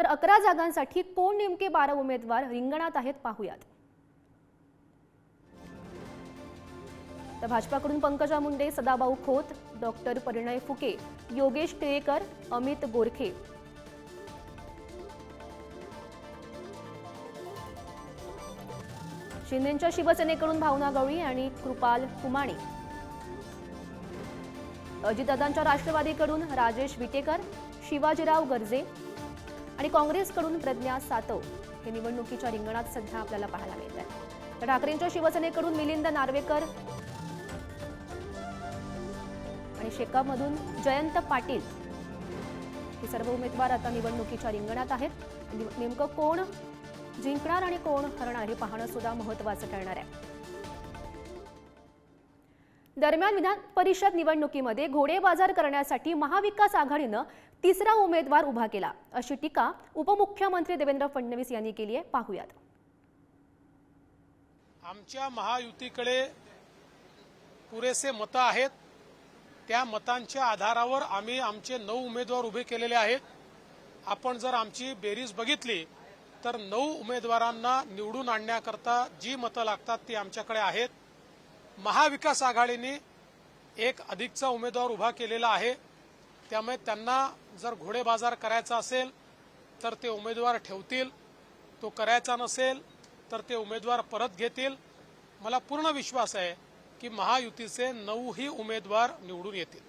तर अकरा जागांसाठी कोण नेमके बारा उमेदवार रिंगणात आहेत पाहूयात. तर भाजपाकडून पंकजा मुंडे सदाभाऊ खोत डॉक्टर परिणय फुके योगेश टिळेकर अमित गोरखे. शिंदेच्या शिवसेनेकडून भावना गवळी आणि कृपाल कुमाणे. अजितदादांच्या राष्ट्रवादीकडून राजेश विटेकर शिवाजीराव गर्जे काँग्रेसकडून प्रज्ञा सातव हे निवडणुकीच्या रिंगणात सध्या आपल्याला पाहायला मिळत आहे तर ठाकरेंच्या शिवसेनेकडून मिलिंद नार्वेकर आणि शेकापमधून जयंत पाटील हे सर्व उमेदवार आता निवडणुकीच्या रिंगणात आहेत. नेमकं कोण जिंकणार आणि कोण हरणार हे पाहणं सुद्धा महत्वाचं ठरणार आहे. दरम्यान विधान परिषद निवडणुकीमध्ये घोडेबाजार करण्यासाठी महाविकास आघाडीनं तिसरा उमेदवार उभा केला. अशी टीका उपमुख्यमंत्री देवेंद्र फडणवीस यांनी केली आहे. पाहूयात. आमच्या महायुतीकडे पुरेसे मतं आहेत. त्या मतांच्या आधारावर आम्ही आमचे नऊ उमेदवार उभे केलेले आहेत. आपण जर आमची बेरीज बघितली तर नऊ उमेदवारांना निवडून आणण्याकरता जी मतं लागतात ती आमच्याकडे आहेत. महाविकास आघाडीने एक अधिकचा उमेदवार उभा केलेला आहे. त्यामुळे त्यांना जर घोडेबाजार करायचा असेल तर ते उमेदवार ठेवतील. तो करायचा नसेल तर ते उमेदवार परत घेतील. मला पूर्ण विश्वास आहे की महायुतीचे नऊही उमेदवार निवडून येतील.